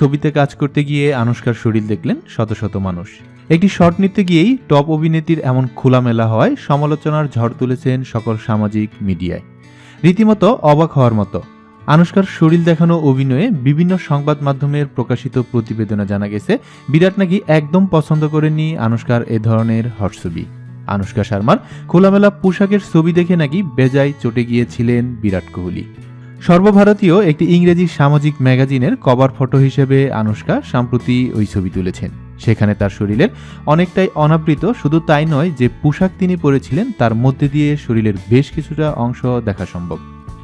ছবিতে কাজ করতে গিয়ে আনুষ্কার শরীর দেখলেন শত শত মানুষ। একটি শর্ট নিতে গিয়েই টপ অভিনেত্রীর এমন খোলামেলা হয় সমালোচনার ঝড় তুলেছেন সকল সামাজিক মিডিয়ায়। রীতিমতো অবাক হওয়ার মতো। আনুষ্কার শরীর দেখানো অভিনয়ে বিভিন্ন সংবাদ মাধ্যমের প্রকাশিত প্রতিবেদনে জানা গেছে, বিরাট নাকি একদম পছন্দ করেনি আনুষ্কার এ ধরনের হট ছবি। আনুষ্কা শর্মার খোলামেলা পোশাকের ছবি দেখে নাকি বেজায় চটে গিয়েছিলেন বিরাট কোহলি। সর্বভারতীয় একটি ইংরেজি সামাজিক ম্যাগাজিনের কভার ফটো হিসেবে আনুষ্কা সম্প্রতি ওই ছবি তুলেছেন। সেখানে তার শরীরের অনেকটাই অনাবৃত, শুধু তাই নয় যে পোশাক তিনি পরেছিলেন তার মধ্যে দিয়ে শরীরের বেশ কিছুটা অংশ দেখা সম্ভব।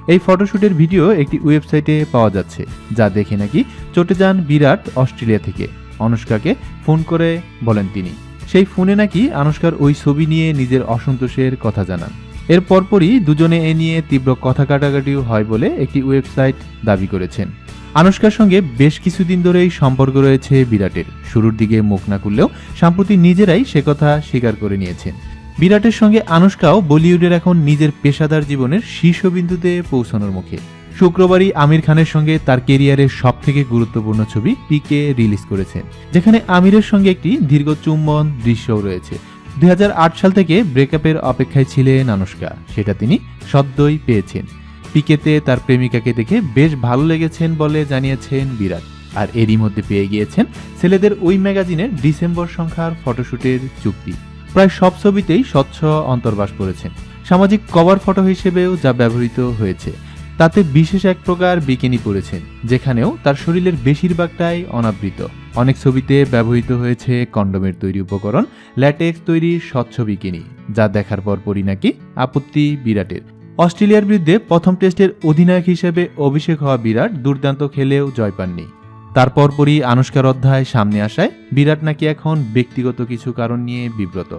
এই ফটোশুটের ভিডিও একটি ওয়েবসাইটে পাওয়া যাচ্ছে, যা দেখে নাকি চটে যান বিরাট অস্ট্রেলিয়া থেকে। অনুষ্কাকে ফোন করে বলেন তিনি। সেই ফোনে নাকি আনুষ্কার ওই ছবি নিয়ে নিজের অসন্তোষের কথা জানান। এর পরপরই দুজনে এ নিয়ে তীব্র কথা কাটাকাটিও হয় বলে একটি ওয়েবসাইট দাবি করেছেন। আনুষ্কার সঙ্গে বেশ কিছুদিন ধরেই সম্পর্ক রয়েছে বিরাটের। শুরুর দিকে মুখ না করলেও সম্প্রতি নিজেরাই সে কথা স্বীকার করে নিয়েছেন। বিরাটের সঙ্গে আনুষ্কাও বলিউডের এখন নিজের পেশাদার জীবনের শীর্ষবিন্দুতে পৌঁছানোর মুখে। শুক্রবারই আমির খানের সঙ্গে তার কেরিয়ারের সব থেকে গুরুত্বপূর্ণ ছবি পিকে রিলিজ করেছেন, যেখানে আমিরের সঙ্গে একটি দীর্ঘ চুম্বন দৃশ্যও রয়েছে। দুই সাল থেকে ব্রেকআপের অপেক্ষায় ছিলেন আনুষ্কা। সেটা তিনি সদ্যই পেয়েছেন। পিকেতে তার প্রেমিকাকে দেখে বেশ ভালো লেগেছেন বলে জানিয়েছেন বিরাট। আর এরই মধ্যে পেয়ে গিয়েছেন ছেলেদের ওই ম্যাগাজিনের ডিসেম্বর সংখ্যার ফটোশুটের চুক্তি। প্রায় সব ছবিতেই স্বচ্ছ অন্তর্বাস করেছেন। সামাজিক কভার ফটো হিসেবেও যা ব্যবহৃত হয়েছে। তাতে বিশেষ এক প্রকার বিকিনি পরেছেন যেখানেও তার শরীরের বেশিরভাগটাই অনাবৃত। অনেক ছবিতে ব্যবহৃত হয়েছে কন্ডোমের তৈরি উপকরণ, ল্যাটেক্স তৈরির স্বচ্ছ বিকিনি, যা দেখার পরপরই নাকি আপত্তি বিরাটের। অস্ট্রেলিয়ার বিরুদ্ধে প্রথম টেস্টের অধিনায়ক হিসেবে অভিষেক হওয়া বিরাট দুর্দান্ত খেলেও জয় পাননি। তারপর পরই আনুষ্কার অধ্যায় সামনে আসায় বিরাট নাকি এখন ব্যক্তিগত কিছু কারণ নিয়ে বিব্রত।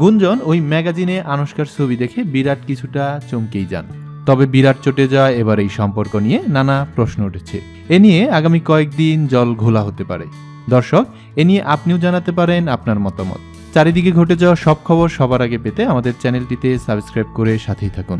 গুঞ্জন ওই ম্যাগাজিনে আনুষ্কার ছবি দেখে বিরাট কিছুটা চমকেই যান। তবে বিরাট চটে যাওয়া এবার এই সম্পর্ক নিয়ে নানা প্রশ্ন উঠেছে। এ নিয়ে আগামী কয়েকদিন জল ঘোলা হতে পারে। দর্শক, এ নিয়ে আপনিও জানাতে পারেন আপনার মতামত। চারিদিকে ঘটে যাওয়া সব খবর সবার আগে পেতে আমাদের চ্যানেলটিতে সাবস্ক্রাইব করে সাথেই থাকুন।